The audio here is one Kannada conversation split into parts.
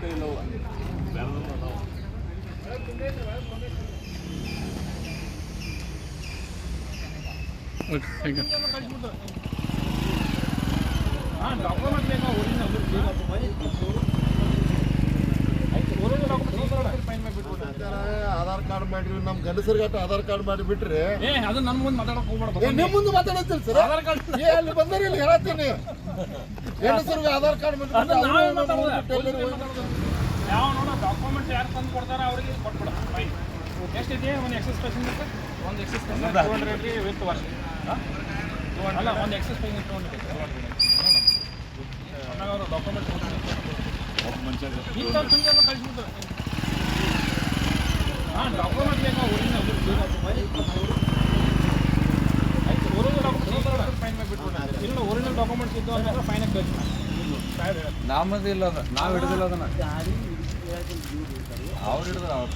Thank you. là ಕಾರ್ಡ್ ಮಾಡಿರಿ ನಮ್ ಗಂಡಸರಿಗಟ್ಟ ಆಧಾರ್ ಕಾರ್ಡ್ ಮಾಡಿ ಬಿಟ್ರಿ ಏ ಅದು ನನ್ನ ಮುಂದೆ ಮಾತಾಡಕ್ ಹೋಗ್ಬಾರ್ದು ಏ, ನಿಮ್ ಮುಂದೆ ಮಾತಾಡತ್ತೀರಿ ಸರ್ ಆಧಾರ್ ಕಾರ್ಡ್ ಏ ಅಲ್ಲಿ ಬಂದರೆ ಇಲ್ಲಿ ಹೇಳತ್ತೀನಿ ಆಧಾರ್ ಕಾರ್ಡ್ ಮಾಡಿ ಅದು ನಾವೇ ಮಾತಾಡೋದು. ಯಾವ ನೋಡ ಡಾಕ್ಯುಮೆಂಟ್ ಯಾರು ತಂದು ಕೊಡ್ತಾರ ಅವರಿಗೆ ಕೊಟ್ಬಿಡ ಫೈನ್ ಎಷ್ಟಿದೆ ಒಂದು ಎಕ್ಸಸ್ ಪೇಷಂಟ್ ಒಂದು ಎಕ್ಸಸ್ ಪೇಷಂಟ್ ಟೂ ಹಂಡ್ರೆಡ್ ರೀ ವಿತ್ ವರ್ಷ ಅಲ್ಲ ಒಂದು ಎಕ್ಸಸ್ ಪೇಷಂಟ್ ಟೂ ಹಂಡ್ರೆಡ್ ಅವರು ಡಾಕ್ಯುಮೆಂಟ್ ಇಂಥ ಕಳಿಸ್ಬಿಡ್ತಾರೆ ಒರಿಜಿನಲ್ ಇಲ್ಲ ಡಾಕ್ಯುಮೆಂಟ್ಸ್ ಇದ್ದು ಅಂದ್ರೆ ಫೈನ್ ನಮ್ಮದಿಲ್ಲ ಅದ ನಾವು ಹಿಡಿದಿಲ್ಲ ಅದನ್ನ. ಅವ್ರು ಹಿಡಿದ್ರ ಅವ್ರು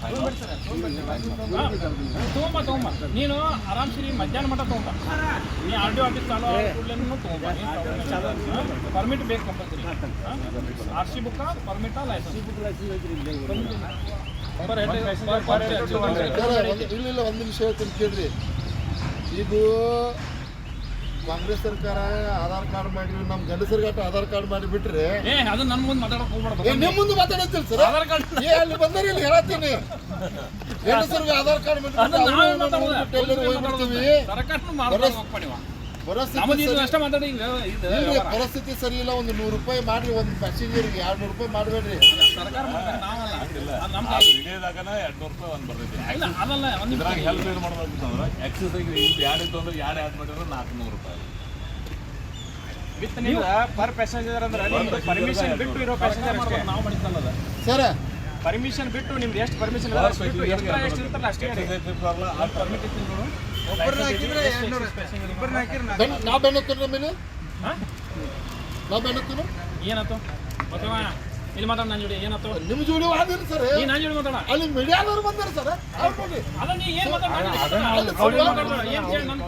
ತೊಗೊಂಬ ನೀನು ಆರಾಮ್ಸಿ ಮಧ್ಯಾಹ್ನ ಮಟ್ಟ ತಗೊಂಬ ನೀ ಆರ್ ಟಿ ಆಫೀಸ್ ಚಾಲು ಕೂಡಲೇನು ತಗೊಂಬ ಪರ್ಮಿಟ್ ಬೇಕು R C book permit licence sir, ಒಂದು- ಇಲ್ಲ ಒಂದು ನಿಮಿಷ ಹೇಳ್ತೀನಿ ಕೇಳ್ರಿ ಇದು ಕಾಂಗ್ರೆಸ್ ಸರ್ಕಾರ ಆಧಾರ್ ಕಾರ್ಡ್ ಮಾಡಿ ನಮ್ ಗಂಡಸರಿಗಟ್ಟ ಆಧಾರ್ ಕಾರ್ಡ್ ಮಾಡಿ ಬಿಟ್ರಿ ಅದು ನನ್ನ ಮುಂದೆ ಮಾತಾಡಕ್ ಹೋಗ್ಬಾರ್ದು ನಿಮ್ ಮುಂದೆ ಮಾತಾಡತ್ತೀರಿ ಸರ್ ಆಧಾರ್ ಕಾರ್ಡ್ ಏ ಅಲ್ಲಿ ಬಂದರೆ ಇಲ್ಲಿ ಹೇಳತ್ತೀನಿ. ಗಂಡಸರಿಗೆ ಆಧಾರ್ ಕಾರ್ಡ್ ಮಾಡಿ. ಹೋಗ್ಬಿಡ್ತೀವಿ. ಪರಿಸ್ಥಿತಿ ಇದು ಸರಿ- ಅಷ್ಟೇ ಈಗ ಇದು ಪರಿಸ್ಥಿತಿ ಸರಿ ಇಲ್ಲ ಒಂದು ನೂರು ರೂಪಾಯಿ ಮಾಡ್ರಿ ಒಂದು ಪ್ಯಾಸೆಂಜರ್ಗೆ ಎರಡು ನೂರು ರೂಪಾಯಿ ಮಾಡಬೇಡ್ರಿ. ಆ ಇದ್ರಾಗ ಹೆಲ್ಪ್ ಏನು ಮಾಡ್ಬೇಕಂತಂದ್ರೆ ಎಕ್ಸಸ್ ಆಗಿ ಇಲ್ಲಿ ಎರಡು ಇತ್ತು ಅಂದ್ರೆ ಎರಡು ಆ್ಯಡ್ ಮಾಡಿದ್ರೆ ನಾಲ್ಕುನೂರು ರೂಪಾಯಿ. ಪರ್ ಪ್ಯಾಸೆಂಜರ್ ಅಂದ್ರೆ ನಿಮ್ದು ಪರ್ಮಿಷನ್ ಬಿಟ್ಟು ಇರೋ ಪ್ಯಾಸೆಂಜರ್ ನಾವು ಮಾಡಿದ್ದಲ್ಲ. ಸರ್. ಪರ್ಮಿಷನ್ ಬಿಟ್ಟು ನಿಮ್ದು ಎಷ್ಟು ಪರ್ಮಿಷನ್ ಎಷ್ಟು ಇರ್ತಾರಲ್ಲ ಅಷ್ಟೇ ಹೇಳಿ. ಪರ್ಮಿಟ್ ಇತ್ತು ನೋಡು. ಬೆನ್ ನಾ ಬೆನ್ನತ್ತೀನಿ ಮೇಲೆ ಹಾ? ನಾ ಬೆನ್ನತ್ತೀನಿ ಏನಾಯ್ತು? ಮತ್ತವ? ಇಲ್ಲಿ ಮಾತಾಡ ನಾನು ಜೋಡಿ ಏನಾಯ್ತು? ನಿಮ್ಮ ಜೋಡಿ ವಾದಿರಿ ಸರ್? ನೀ ನಾನು ಜೋಡಿ ಮಾತಾಡ. ಅಲ್ಲಿ ಮೀಡಿಯಾದವರು ಬಂದಾರ ಸರ್ ಅವ್ರು ನೋಡಿ ಅದ ನೀ ಏನ್ ಮಾತಾಡ ಏನು ನಾನು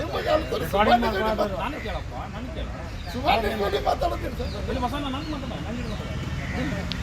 ನಿಮಗೆ ಕೇಳಪ್ಪ ನಾನು ಕೇಳ ಸುಮಾರು ಜೋಡಿ ಮಾತಾಡ್ತೀನಿ ಸರ್. ಇಲ್ಲಿ ಮಾತಾಡ ಜೋಡಿ ಮಾತಾಡ.